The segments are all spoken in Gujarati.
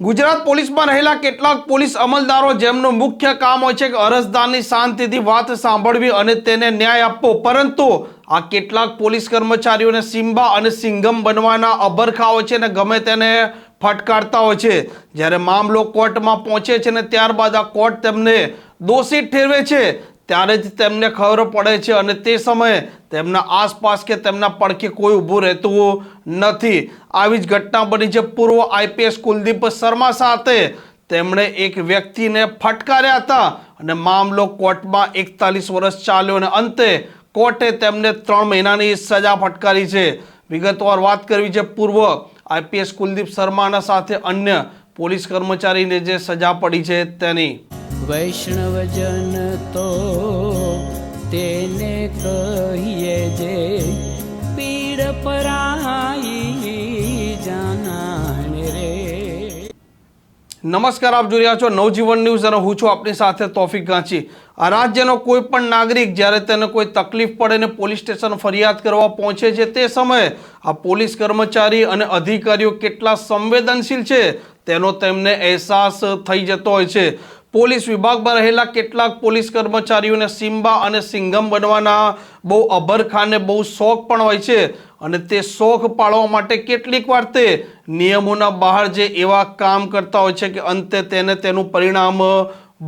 ગુજરાત પોલીસમાં રહેલા કેટલાક પોલીસ અમલદારો જેમનું મુખ્ય કામ હોય છે કે અરજદારની શાંતિથી વાત સાંભળવી અને તેને ન્યાય આપવો. પરંતુ આ કેટલાક પોલીસ કર્મચારીઓને સિમ્બા અને સિંગમ બનવાના અભરખા હોય છે ને ગમે તેને ફટકારતા હોય છે. જ્યારે મામલો કોર્ટમાં પહોંચે છે ને ત્યારબાદ આ કોર્ટ તેમને દોષિત ઠેરવે છે. ત્યારે જ તેમને ખબર પડે છે અને તે સમયે તેમના આસપાસ કે તેમના પડખે કોઈ ઊભું રહેતું નથી. આવી જ ઘટના બની છે પૂર્વ આઈપીએસ કુલદીપ શર્મા સાથે તેમણે એક વ્યક્તિને ફટકાર્યા હતા અને મામલો કોર્ટમાં એકતાલીસ વર્ષ ચાલ્યો અને અંતે કોર્ટે તેમને ત્રણ મહિનાની સજા ફટકારી છે. વિગતવાર વાત કરવી છે, પૂર્વ આઈપીએસ કુલદીપ શર્માના સાથે અન્ય પોલીસ કર્મચારીને જે સજા પડી છે તેની. વૈષ્ણવજન તો તેને કહીએ જે પીડ પરાઈ જાનાને રે. નમસ્કાર, આપ જોઈ રહ્યા છો નવજીવન ન્યૂઝ અને હું છું આપની સાથે તોફિક ગાંચી. આ રાજ્યનો કોઈ પણ નાગરિક જ્યારે તેને કોઈ તકલીફ પડે ને પોલીસ સ્ટેશન ફરિયાદ કરવા પહોંચે છે તે સમયે આ પોલીસ કર્મચારી અને અધિકારીઓ કેટલા સંવેદનશીલ છે તેનો તેમને અહેસાસ થઈ જતો હોય છે. પોલીસ વિભાગમાં રહેલા કેટલાક પોલીસ કર્મચારીઓને સિમ્બા અને સિંઘમ બનવાના બહુ અભરખાને બહુ શોખ પણ હોય છે. અને તે શોખ પાળવા માટે કેટલીક વાર તે નિયમોના બહાર જે એવા કામ કરતા હોય છે કે અંતે તેને તેનું પરિણામ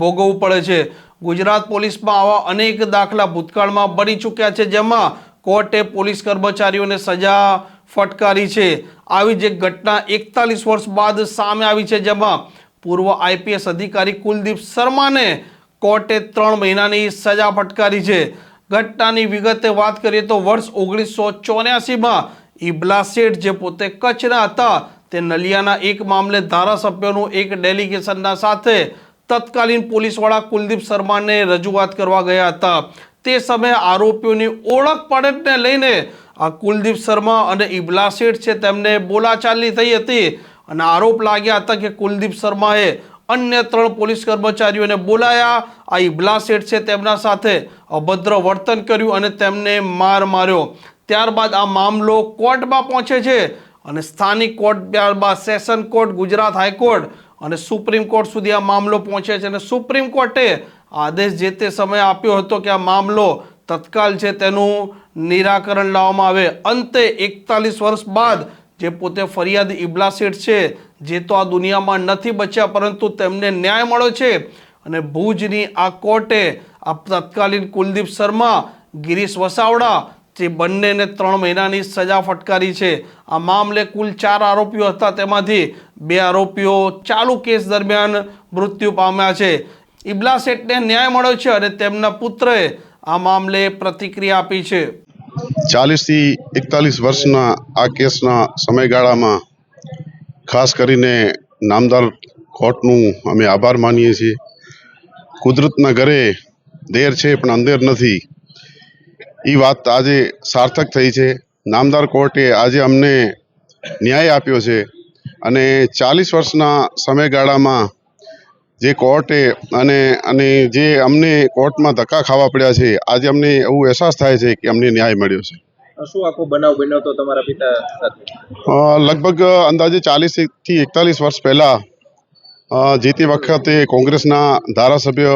ભોગવવું પડે છે. ગુજરાત પોલીસમાં આવા અનેક દાખલા ભૂતકાળમાં બની ચૂક્યા છે જેમાં કોર્ટે પોલીસ કર્મચારીઓને સજા ફટકારી છે. આવી જ ઘટના એકતાલીસ વર્ષ બાદ સામે આવી છે જેમાં પૂર્વ આઈપીએસ અધિકારી કુલદીપ શર્માને કોર્ટે ત્રણ મહિનાની સજા ફટકારી છે. ઘટનાની વિગતે વાત કરીએ તો વર્ષ ઓગણીસો ચોર્યાસીમાં ઇબલા શેઠ જે પોતે કચ્છના હતા, તે નલિયાના એક મામલે ધારાસભ્યોનું એક ડેલિગેશનના સાથે તત્કાલીન પોલીસવાળા કુલદીપ શર્માને રજૂઆત કરવા ગયા હતા. તે સમયે આરોપીઓની ઓળખ પડતને લઈને આ કુલદીપ શર્મા અને ઇબલા શેઠ છે તેમને બોલાચાલી થઈ હતી. અને આરોપ લાગ્યા હતા કે કુલદીપ શર્માએ અન્ય ત્રણ પોલીસ કર્મચારીઓને બોલાયા. આ ઇબલા શેઠ છે તેમના સાથે અભદ્ર વર્તન કર્યું અને તેમને માર માર્યો. ત્યારબાદ આ મામલો કોર્ટમાં પહોંચે છે અને સ્થાનિક કોર્ટ ત્યારબાદ session court, Gujarat high court અને સુપ્રીમ કોર્ટ સુધી આ મામલો પહોંચે છે અને સુપ્રીમ કોર્ટે આદેશ જે તે સમયે આપ્યો હતો કે આ મામલો તત્કાલ છે તેનું નિરાકરણ લાવવામાં આવે. અંતે એકતાલીસ વર્ષ બાદ જે પોતે ફરિયાદ ઇબલા છે, જે તો આ દુનિયામાં નથી બચ્યા, પરંતુ તેમને ન્યાય મળ્યો છે. અને ભુજની આ કોર્ટે આ તત્કાલીન કુલદીપ શર્મા, ગિરીશ વસાવડા, જે બંનેને ત્રણ મહિનાની સજા ફટકારી છે. આ મામલે કુલ ચાર આરોપીઓ હતા. તેમાંથી બે આરોપીઓ ચાલુ કેસ દરમિયાન મૃત્યુ પામ્યા છે. ઇબલા શેઠને ન્યાય મળ્યો છે અને તેમના પુત્રએ આ મામલે પ્રતિક્રિયા આપી છે. ચાલીસથી એકતાલીસ વર્ષના આ કેસના સમયગાળામાં ખાસ કરીને નામદાર કોર્ટનું અમે આભાર માનીએ છીએ. કુદરતના ઘરે દેર છે પણ અંધેર નથી. એ વાત આજે સાર્થક થઈ છે. નામદાર કોર્ટે આજે અમને ન્યાય આપ્યો છે અને ચાલીસ વર્ષના સમયગાળામાં જે કોર્ટે અને અને જે અમને કોર્ટમાં ધક્કા ખાવા પડ્યા છે આજે અમને એવું અહેસાસ થાય છે કે અમને ન્યાય મળ્યો છે. શું આખો બનાવ બન્યો તમારા પિતા સાથે? લગભગ અંદાજે ચાલીસથી એકતાલીસ વર્ષ પહેલા જે તે વખતે કોંગ્રેસના ધારાસભ્ય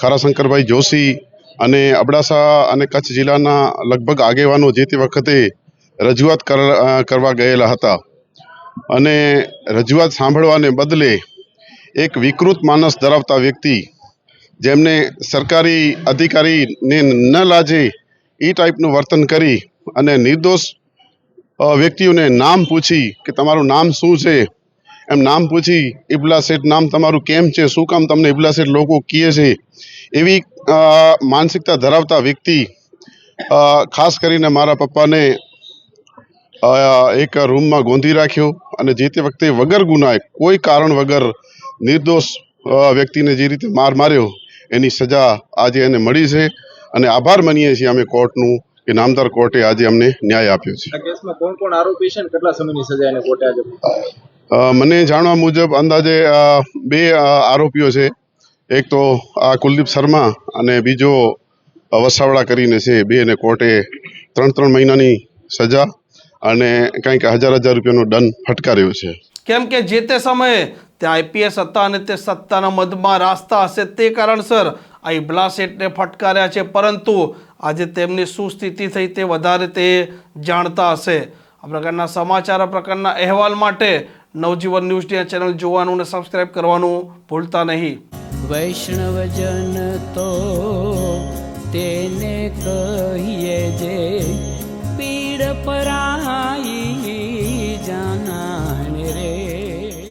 ખરાશંકરભાઈ જોશી અને અબડાસા અને કચ્છ જિલ્લાના લગભગ આગેવાનો જે તે વખતે રજૂઆત કર- કરવા ગયેલા હતા. અને રજૂઆત સાંભળવાને બદલે એક વિકૃત માનસ ધરાવતા વ્યક્તિ જેમને સરકારી અધિકારીને ન લાજે એ ટાઈપનું વર્તન કરી અને નિર્દોષ વ્યક્તિઓને નામ પૂછી કે તમારું નામ શું છે? એમ નામ પૂછી, ઇબલા શેઠ, નામ તમારું કેમ છે? શું કામ તમને ઇબલા શેઠ લોકો કહે છે? એવી માનસિકતા ધરાવતા વ્યક્તિ ખાસ કરીને મારા પપ્પાને એક રૂમમાં ગોંધી રાખ્યો અને જે તે વખતે વગર ગુનાએ કોઈ કારણ વગર નિર્દોષ વ્યક્તિને જે રીતે માર માર્યો એની સજા આજે એને મળી છે અને આભાર માનીએ છીએ અમે કોર્ટનું કે નામદાર કોર્ટે આજે અમને ન્યાય આપ્યો છે. કોણ કોણ આરોપી છે કેટલા સમયની સજા એને કોર્ટે આજે મને જાણવા મુજબ અંદાજે બે આરોપીઓ છે. એક તો આ કુલદીપ શર્મા અને બીજો વસાવડા કરીને છે. બેને કોર્ટે ત્રણ ત્રણ મહિનાની સજા અને કંઈક હજાર હજાર રૂપિયાનો દંડ ફટકાર્યો છે. કેમ કે જે તે સમયે તે આઈપીએસ હતા અને તે સત્તાના મદમાં રાસ્તા હશે તે કારણસર આ ઇબલા શેઠને ફટકાર્યા છે, પરંતુ આજે તેમની શું સ્થિતિ થઈ તે વધારે તે જાણતા હશે. આ પ્રકારના સમાચાર પ્રકારના અહેવાલ માટે નવજીવન ન્યૂઝની ચેનલ જોવાનું અને સબસ્ક્રાઇબ કરવાનું ભૂલતા નહીં. વૈષ્ણવજન તો તેને કહીએ જે